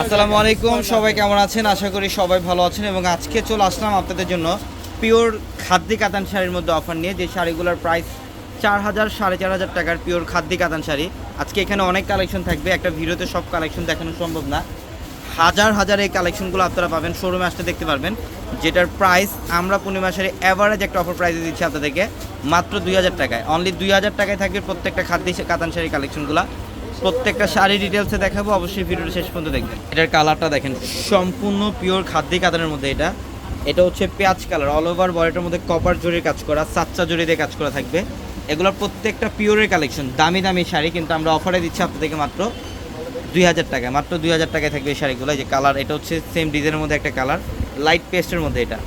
আসসালামু আলাইকুম, সবাই কেমন আছেন? আশা করি সবাই ভালো আছেন এবং আজকে চলে আসলাম আপনাদের জন্য পিওর খাদ্যি কাতান শাড়ির মধ্যে অফার নিয়ে, যে শাড়িগুলোর প্রাইস চার হাজার, সাড়ে চার হাজার টাকার পিওর খাদ্যি কাতান শাড়ি। আজকে এখানে অনেক কালেকশন থাকবে, একটা ভিডিওতে সব কালেকশন দেখানো সম্ভব না। হাজার হাজার এই কালেকশনগুলো আপনারা পাবেন শোরুমে আসতে দেখতে পারবেন, যেটার প্রাইস আমরা পূর্ণিমা শাড়ি অ্যাভারেজ একটা অফার প্রাইসে দিচ্ছি আপনাদেরকে, মাত্র দুই হাজার টাকায়। অনলি দুই হাজার টাকায় থাকবে প্রত্যেকটা খাদ্যি কাতান শাড়ি কালেকশনগুলো প্রত্যেকটা শাড়ি ডিটেলসে দেখাবো, অবশ্যই ভিডিওটা শেষ পর্যন্ত দেখবেন। এটার কালারটা দেখেন, সম্পূর্ণ পিওর খাদ্যি কাতানের মধ্যে এটা। এটা হচ্ছে পেঁয়াজ কালার অল ওভার বডিটার মধ্যে কপার জরির কাজ করা সাচ্চা জরি দিয়ে কাজ করা থাকবে। এগুলোর প্রত্যেকটা পিওরের কালেকশন দামি দামি শাড়ি, কিন্তু আমরা অফারে দিচ্ছি আপনাদেরকে মাত্র দুই হাজার টাকায়। মাত্র দুই হাজার টাকায় থাকবে এই শাড়িগুলো। যে কালার এটা হচ্ছে সেম ডিজাইনের মধ্যে একটা কালার লাইট পেস্টের মধ্যে এটা।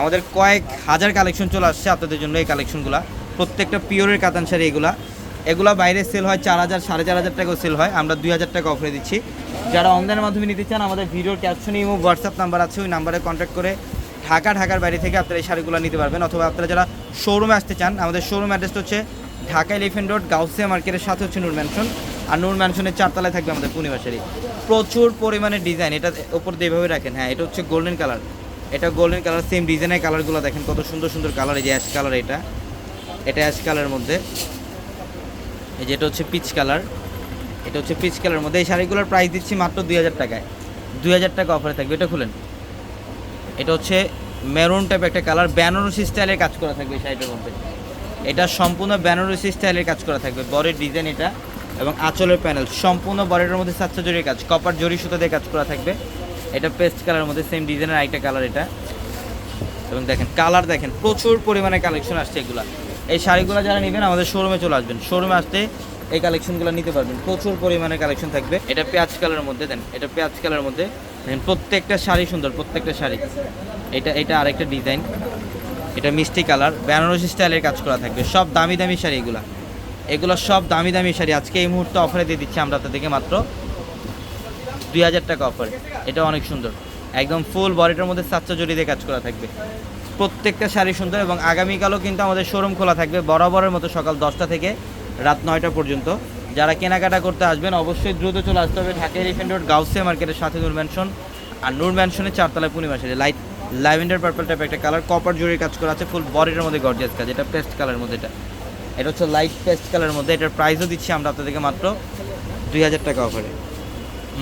আমাদের কয়েক হাজার কালেকশন চলে আসছে আপনাদের জন্য এই কালেকশনগুলো প্রত্যেকটা পিওরের কাতান শাড়ি এগুলা। এগুলো বাইরে সেল হয় চার হাজার, সাড়ে চার হাজার টাকাও সেল হয়। আমরা দুই হাজার টাকা অফারে দিচ্ছি। যারা অনলাইনের মাধ্যমে নিতে চান, আমাদের ভিডিওর ক্যাপশনে ইমো হোয়াটসঅ্যাপ নাম্বার আছে, ওই নাম্বারে কন্ট্যাক্ট করে ঢাকা, ঢাকার বাইরে থেকে আপনারা এই শাড়িগুলো নিতে পারবেন। অথবা আপনারা যারা শোরুমে আসতে চান, আমাদের শোরুম অ্যাড্রেসটা হচ্ছে ঢাকা এলিফেন্ট রোড গাউসিয়া মার্কেটের সাথে হচ্ছে নূর ম্যানশন আর নূর ম্যানশনের চারতলায় থাকবে আমাদের পূর্ণিমা শাড়ি প্রচুর পরিমাণে ডিজাইন এটা ওপর দিয়ে এভাবে রাখেন। হ্যাঁ এটা হচ্ছে গোল্ডেন কালার এটা গোল্ডেন কালার সেম ডিজাইনের কালারগুলো দেখেন, কত সুন্দর সুন্দর কালার এই যে অ্যাশ কালার এটা। এটা অ্যাশ কালারের মধ্যে। এই যেটা হচ্ছে পিচ কালার এটা হচ্ছে পিচ কালারের মধ্যে এই শাড়িগুলোর প্রাইস দিচ্ছি মাত্র দুই হাজার টাকায়। দুই হাজার টাকা অফারে থাকবে। এটা খুলেন। এটা হচ্ছে মেরুন টাইপ একটা কালার বেনারসি স্টাইলের কাজ করা থাকবে এই শাড়িটার মধ্যে। এটা সম্পূর্ণ বেনারসি স্টাইলের কাজ করা থাকবে। বরের ডিজাইন এটা এবং আঁচলের প্যানেল সম্পূর্ণ বরের মধ্যে সাতশো জরির কাজ। কপার জরি সুতা দিয়ে কাজ করা থাকবে। এটা পেস্ট কালারের মধ্যে সেম ডিজাইনের আরেকটা কালার এটা। এবং দেখেন কালার দেখেন, প্রচুর পরিমাণে কালেকশন আসছে এগুলা। এই শাড়িগুলো যারা নেবেন, আমাদের শোরুমে চলে আসবেন। শোরুমে আসতে এই কালেকশনগুলো নিতে পারবেন। প্রচুর পরিমাণে কালেকশন থাকবে। এটা পেঁয়াজ কালারের মধ্যে, দেন এটা পেঁয়াজ কালারের মধ্যে। দেখেন প্রত্যেকটা শাড়ি সুন্দর, প্রত্যেকটা শাড়ি। এটা এটা আরেকটা ডিজাইন এটা মিষ্টি কালার। বেনারসি স্টাইলের কাজ করা থাকবে। সব দামি দামি শাড়ি এগুলা। এগুলো সব দামি দামি শাড়ি। আজকে এই মুহূর্তে অফারে দিয়ে দিচ্ছি আমরা আপনাদেরকে মাত্র দুই হাজার টাকা অফার এটা অনেক সুন্দর। একদম ফুল বডিটার মধ্যে সাতটা জড়ি দিয়ে কাজ করা থাকবে। প্রত্যেকটা শাড়ি সুন্দর এবং আগামীকালও কিন্তু আমাদের শোরুম খোলা থাকবে বরাবরের মতো সকাল দশটা থেকে রাত নয়টা পর্যন্ত। যারা কেনাকাটা করতে আসবেন, অবশ্যই দ্রুত চলে আসতে হবে ঢাকা এলিফেন্ট রোড গাউসিয়া মার্কেটের সাথে নূর ম্যানশন আর নূর ম্যানশনের চারতলায় Purnima sari. Light lavender purple type একটা কালার কপার জরির কাজ করা আছে ফুল বডির মধ্যে গর্জিয়াস কাজ। এটা পেস্ট কালারের মধ্যে এটা। এটা হচ্ছে লাইট পেস্ট কালারের মধ্যে। এটার প্রাইসও দিচ্ছি আমরা আপনাদেরকে মাত্র দুই হাজার টাকা অফারে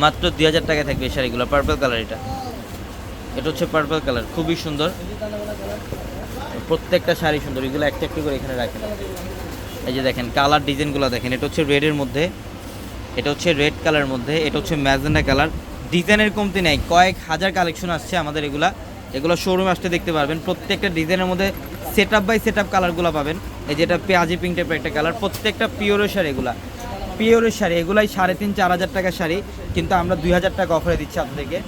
মাত্র দুই হাজার টাকায় থাকবে এই শাড়িগুলো পার্পল কালার এটা এটা হচ্ছে পার্পল কালার খুবই সুন্দর। প্রত্যেকটা শাড়ি সুন্দর, এগুলো একটা একটু করে এখানে রাখেন। এই যে দেখেন কালার ডিজাইনগুলো দেখেন, এটা হচ্ছে রেডের মধ্যে, এটা হচ্ছে রেড কালারের মধ্যে, এটা হচ্ছে ম্যাজেন্ডা কালার ডিজাইনের কমতি নেই, কয়েক হাজার কালেকশন আসছে আমাদের এগুলা। এগুলো শোরুমে আসতে দেখতে পারবেন। প্রত্যেকটা ডিজাইনের মধ্যে set up by set up কালারগুলো পাবেন। এই যেটা পেঁয়াজি পিঙ্ক টাইপের একটা কালার প্রত্যেকটা পিওরের শাড়ি এগুলা। পিওরের শাড়ি, এগুলাই সাড়ে তিন, চার হাজার টাকার শাড়ি, কিন্তু আমরা দুই হাজার টাকা অফারে দিচ্ছি আপনাদেরকে।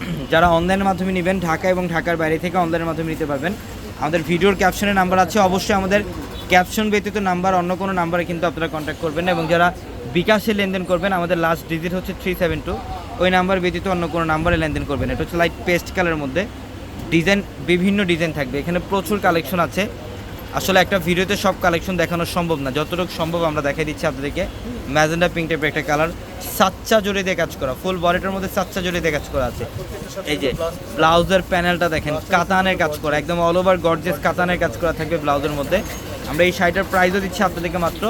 যারা অনলাইনের মাধ্যমে নেবেন, ঢাকা এবং ঢাকার বাইরে থেকে অনলাইনের মাধ্যমে নিতে পারবেন। আমাদের ভিডিওর ক্যাপশনে নাম্বার আছে, অবশ্যই আমাদের ক্যাপশন ব্যতীত নাম্বার অন্য কোনো নাম্বারে কিন্তু আপনারা কন্ট্যাক্ট করবেন এবং যারা বিকাশে লেনদেন করবেন, আমাদের লাস্ট ডিজিট হচ্ছে থ্রি সেভেন টু ওই নাম্বার ব্যতীত অন্য কোনো নাম্বারে লেনদেন করবেন এটা হচ্ছে লাইট পেস্ট কালারের মধ্যে। ডিজাইন বিভিন্ন ডিজাইন থাকবে। এখানে প্রচুর কালেকশন আছে। আসলে একটা ভিডিওতে সব কালেকশন দেখানো সম্ভব না। যতটুকু সম্ভব আমরা দেখাই দিচ্ছি আপনাদেরকে। ম্যাজেন্ডা পিঙ্ক টাইপের একটা কালার সাচ্চা জড়ি দিয়ে কাজ করা। ফুল বডিটার মধ্যে সাচ্চা জড়ি দিয়ে কাজ করা আছে। এই যে ব্লাউজের প্যানেলটা দেখেন, কাতানের কাজ করা। একদম অল ওভার গর্জেস কাতানের কাজ করা থাকবে ব্লাউজের মধ্যে। আমরা এই শাড়িটার প্রাইসও দিচ্ছি আপনাদেরকে মাত্র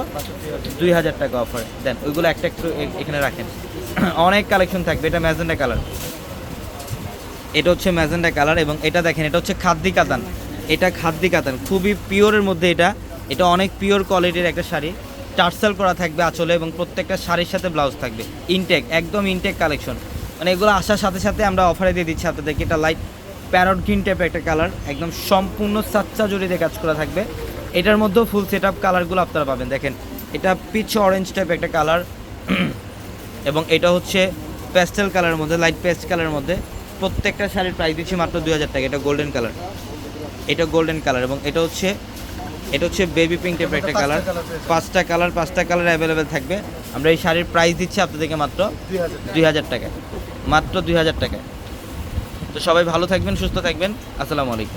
দুই হাজার টাকা অফার দেন, ওইগুলো একটা একটু এখানে রাখেন। অনেক কালেকশন থাকবে, এটা ম্যাজেন্ডা কালার এটা হচ্ছে ম্যাজেন্ডা কালার এবং এটা দেখেন, এটা হচ্ছে খাদ্দি কাতান। এটা খাদ্দি কাতান খুবই পিওরের মধ্যে এটা। এটা অনেক পিওর কোয়ালিটির একটা শাড়ি। টার্সেল করা থাকবে আঁচলে এবং প্রত্যেকটা শাড়ির সাথে ব্লাউজ থাকবে। ইনটেক একদম ইনটেক কালেকশন মানে এগুলো আসার সাথে সাথে আমরা অফারে দিয়ে দিচ্ছি আপনাদেরকে। এটা লাইট প্যারট গ্রিন টাইপের একটা কালার একদম সম্পূর্ণ সাচ্চা জড়িতে কাজ করা থাকবে। এটার মধ্যেও ফুল সেট আপ কালারগুলো আপনারা পাবেন। দেখেন, এটা পিচ অরেঞ্জ টাইপ একটা কালার এবং এটা হচ্ছে প্যাস্টেল কালারের মধ্যে লাইট পেস্ট কালারের মধ্যে। প্রত্যেকটা শাড়ির প্রাইস দিচ্ছি মাত্র দুই হাজার টাকা। এটা গোল্ডেন কালার এটা গোল্ডেন কালার এবং এটা হচ্ছে এটা হচ্ছে বেবি পিঙ্ক টাইপের একটা কালার পাঁচটা কালার পাঁচটা কালার অ্যাভেলেবেল থাকবে। আমরা এই শাড়ির প্রাইস দিচ্ছি আপনাদেরকে মাত্র দুই হাজার টাকা। মাত্র দুই হাজার টাকা তো সবাই ভালো থাকবেন সুস্থ থাকবেন। আসসালামু আলাইকুম।